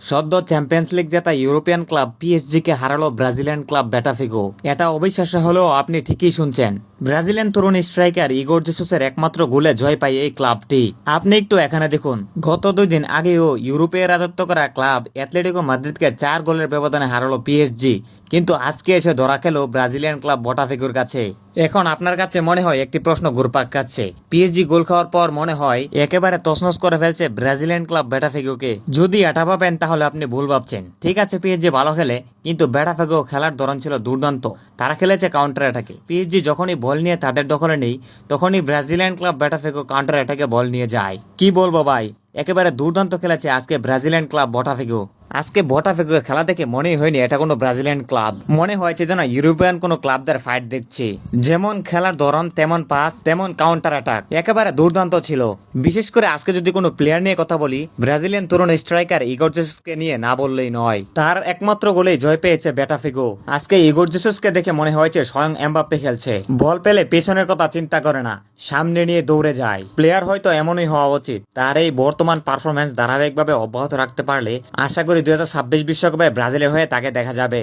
সদ্য Champions League জেতা European club পিএসজিকে হারালো ব্রাজিলিয়ান ক্লাব বেটাফিগো এটা অবিশ্বাস্য হলেও আপনি ঠিকই শুনছেন। ব্রাজিলিয়ান তরুণ স্ট্রাইকার ইগোর জেসুসের একমাত্র গোলে জয় পায় এই ক্লাবটি আপনি একটু এখানে দেখুন। গত দুই দিন আগেও ইউরোপে রাজত্ব করা ক্লাব অ্যাথলেটিকো মাদ্রিদকে চার গোলের ব্যবধানে হারালো পিএসজি কিন্তু আজকে এসে ধরা খেলো ব্রাজিলিয়ান ক্লাব বটাফিগোর কাছে। এখন আপনার কাছে মনে হয় একটি প্রশ্ন ঘুরপাক খাচ্ছে। পিএসজি গোল খাওয়ার পর মনে হয় একেবারে তছনছ করে ফেলছে ব্রাজিলিয়ান ক্লাব বেটাফিগোকে। যদি এটা পাবেন তাহলে আপনি ভুল ভাবছেন। ঠিক আছে পিএসজি ভালো খেলে, কিন্তু বেটাফিগো খেলার ধরন ছিল দুর্দান্ত। তারা খেলেছে কাউন্টার অ্যাটাকে পিএসজি যখনই বল নিয়ে তাদের দখলে নেই, তখনই ব্রাজিলিয়ান ক্লাব বেটাফিগো কাউন্টার অ্যাটাকে বল নিয়ে যায়। কি বলব ভাই? একেবারে দুর্দান্ত খেলেছে আজকে ব্রাজিলিয়ান ক্লাব বটাফিগো। আজকে বটাফিগো খেলা দেখে মনেই হয়নি এটা কোনো ব্রাজিলিয়ান ক্লাব। মনে হয়েছে যেন ইউরোপিয়ান কোনো ক্লাবদের ফাইট দেখছে। যেমন খেলার ধরন, তেমন পাস তেমন কাউন্টার অ্যাটাক একেবারে দুর্দান্ত ছিল। বিশেষ করে আজকে যদি কোনো প্লেয়ার নিয়ে কথা বলি, ব্রাজিলিয়ান তরুণ স্ট্রাইকার ইগোর জেসুসকে নিয়ে না বললেই নয়। তার একমাত্র গোলেই জয় পেয়েছে বেটাফিগো আজকে ইগোর জেসুসকে দেখে মনে হয়েছে স্বয়ং এমবাপ্পে খেলছে। বল পেলে পেছনের কথা চিন্তা করে না, সামনে নিয়ে দৌড়ে যায়। প্লেয়ার হয়তো এমনই হওয়া উচিত। তার এই বর্তমান পারফরমেন্স ধারাবাহিকভাবে অব্যাহত রাখতে পারলে আশা করি দুই হাজার ছাব্বিশ বিশ্বকাপে ব্রাজিলের হয়ে তাকে দেখা যাবে।